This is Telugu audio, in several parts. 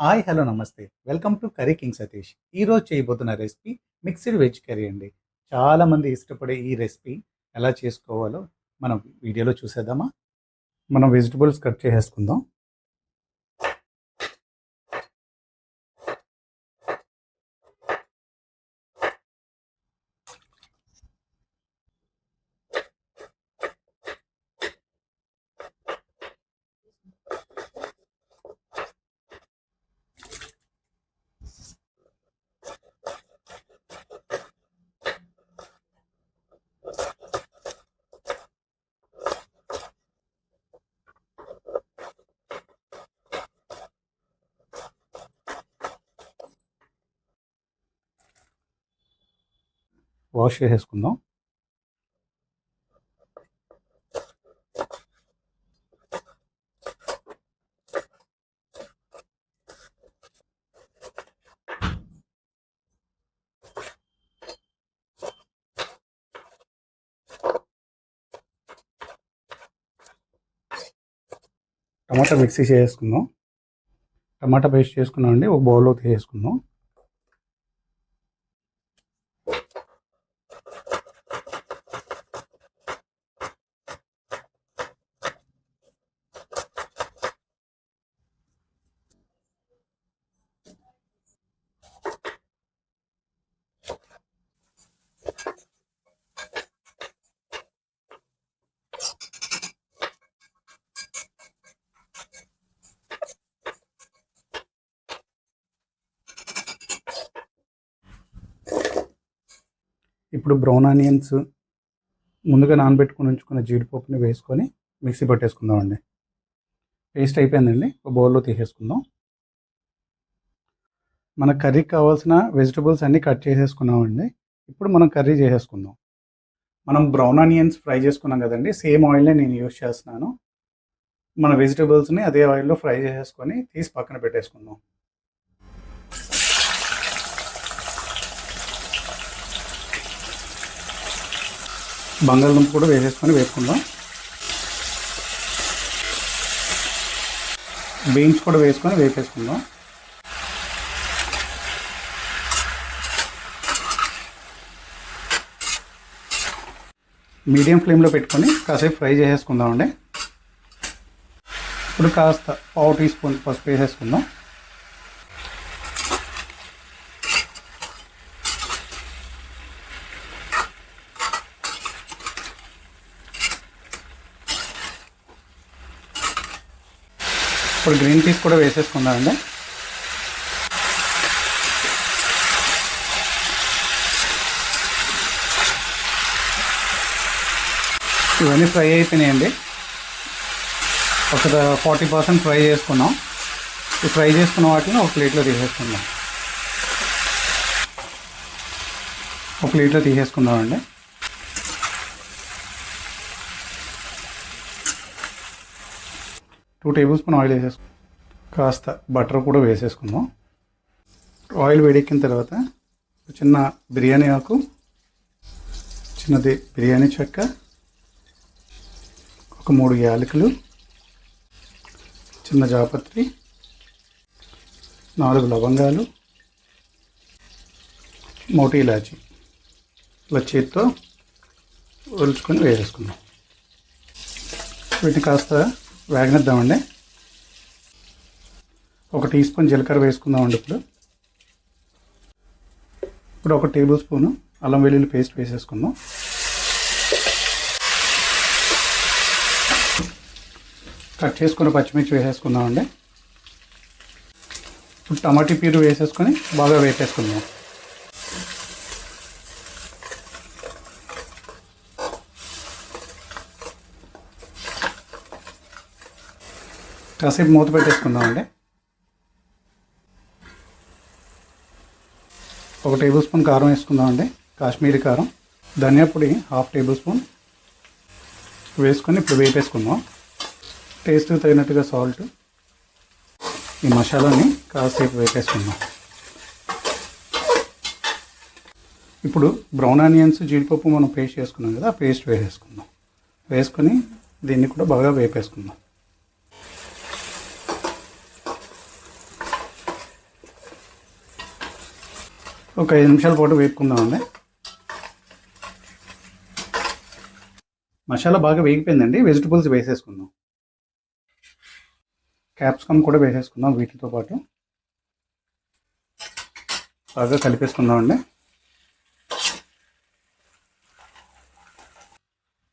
హాయ్ హలో నమస్తే. Welcome to curry king Satish. ఈరోజు చేయబోతున్న రెసిపీ మిక్స్డ్ వెజ్ కర్రీ అండి చాలామంది ఇష్టపడే ఈ రెసిపీ ఎలా చేసుకోవాలో మనం వీడియోలో చూసేద్దామా? మనం వెజిటబుల్స్ కట్ చేసేసుకుందాం. వాష్ చేసేసుకుందాం. టమాటా మిక్సీ చేసుకుందాం టమాటా పేస్ట్ చేసుకున్నామండి ఒక బౌల్లో తీసేసుకుందాం. ఇప్పుడు బ్రౌన్ ఆనియన్స్ ముందుగా నానబెట్టుకుని ఉంచుకున్న జీడిపప్పుని వేసుకొని మిక్సీ పట్టేసుకుందామండి. పేస్ట్ అయిపోయిందండి. ఒక బౌల్లో తీసేసుకుందాం. మన కర్రీకి కావాల్సిన వెజిటబుల్స్ అన్నీ కట్ చేసేసుకున్నామండి. ఇప్పుడు మనం కర్రీ చేసేసుకుందాం. మనం బ్రౌన్ ఆనియన్స్ ఫ్రై చేసుకున్నాం కదండి. సేమ్ ఆయిల్నే నేను యూస్ చేస్తున్నాను. మన వెజిటబుల్స్ని అదే ఆయిల్లో ఫ్రై చేసేసుకొని తీసి పక్కన పెట్టేసుకుందాం. బంగాళదుంప కూడా వేసేసుకొని వేసుకుందాం బీన్స్ కూడా వేసుకొని వేపేసుకుందాం. మీడియం ఫ్లేమ్లో పెట్టుకొని కాసేపు ఫ్రై చేసేసుకుందామండి. ఇప్పుడు కాస్త పావు టీ స్పూన్ పసుపు వేసేసుకుందాం. ఇప్పుడు గ్రీన్ పీస్ కూడా వేసేసుకుందామండి. ఇవన్నీ ఫ్రై అయిపోయినాయండి. ఒక ఫార్టీ పర్సెంట్ ఫ్రై చేసుకున్నాం. ఈ ఫ్రై చేసుకున్న వాటిని ఒక ప్లేట్లో తీసేసుకుందాం. ఒక ప్లేట్లో తీసేసుకుందామండి. టూ టేబుల్ స్పూన్ ఆయిల్ వేసేసుకుందాం కాస్త బటర్ కూడా వేసేసుకుందాం. ఆయిల్ వేడెక్కిన తర్వాత చిన్న బిర్యానీ ఆకు చిన్నది బిర్యానీ చెక్క ఒక మూడు యాలకులు చిన్న జాపత్రి నాలుగు లవంగాలు మోటీ ఇలాచి. ఇలా చేతితో ఒలుచుకొని వేసేసుకుందాం. వీటిని కాస్త వేగనిద్దామండి. ఒక టీ స్పూన్ జీలకర్ర వేసుకుందామండి ఇప్పుడు. ఇప్పుడు ఒక టేబుల్ స్పూను అల్లం వెల్లుల్లి పేస్ట్ వేసేసుకుందాం. కట్ చేసుకున్న పచ్చిమిర్చి వేసేసుకుందామండి. ఇప్పుడు టమాటీ పీరు వేసేసుకొని బాగా వేపేసుకుందాం. కాసేపు మూత పెట్టేసుకుందామండి. ఒక టేబుల్ స్పూన్ కారం వేసుకుందామండి. కాశ్మీరీ కారం ధనియా పొడి హాఫ్ టేబుల్ స్పూన్ వేసుకొని ఇప్పుడు వేపేసుకుందాం. టేస్ట్ తగినట్టుగా సాల్ట్ ఈ మసాలాని కాసేపు వేపేసుకుందాం. ఇప్పుడు బ్రౌన్ ఆనియన్స్ జీడిపప్పు మనం పేస్ట్ చేసుకున్నాం కదా ఆ పేస్ట్ వేసేసుకుందాం. వేసుకొని దీన్ని కూడా బాగా వేపేసుకుందాం. ఒక ఐదు నిమిషాల పాటు వేపుకుందామండి. మసాలా బాగా వేగిపోయిందండి. వెజిటబుల్స్ వేసేసుకుందాం. క్యాప్సికమ్ కూడా వేసేసుకుందాం వీటితో పాటు. బాగా కలిపేసుకుందామండి.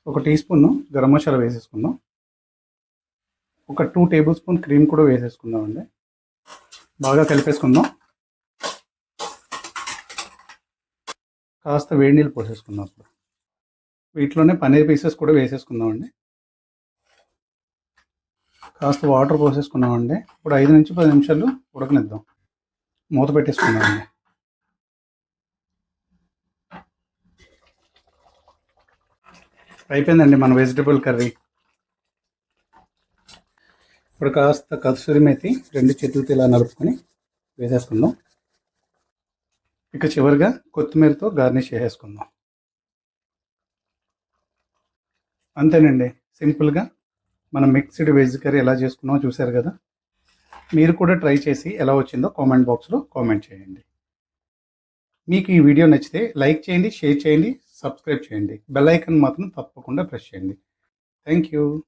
ఒక టీ స్పూన్ గరం మసాలా వేసేసుకుందాం. ఒక టూ టేబుల్ స్పూన్ క్రీమ్ కూడా వేసేసుకుందామండి. బాగా కలిపేసుకుందాం. కాస్త వేడి నీళ్ళు పోసేసుకుందాం ఇప్పుడు వీటిలోనే పన్నీర్ పీసెస్ కూడా వేసేసుకుందామండి. కాస్త వాటర్ పోసేసుకున్నామండి. ఇప్పుడు ఐదు నుంచి పది నిమిషాలు ఉడకనిద్దాం. మూత పెట్టేసుకుందామండి. అయిపోయిందండి మన వెజిటబుల్ కర్రీ. ఇప్పుడు కాస్త కసూరి మేతి రెండు చేతులతో ఇలా నలుపుకొని వేసేసుకుందాం. ఇక చివరిగా కొత్తిమీరతో గార్నిష్ చేసేసుకుందాం. అంతేనండి. సింపుల్గా మనం మిక్స్డ్ వెజ్ కర్రీ ఎలా చేసుకున్నామో చూశారు కదా? మీరు కూడా ట్రై చేసి ఎలా వచ్చిందో కామెంట్ బాక్స్లో కామెంట్ చేయండి. మీకు ఈ వీడియో నచ్చితే లైక్ చేయండి షేర్ చేయండి సబ్స్క్రైబ్ చేయండి. బెల్ ఐకన్ మాత్రం తప్పకుండా ప్రెస్ చేయండి. Thank you.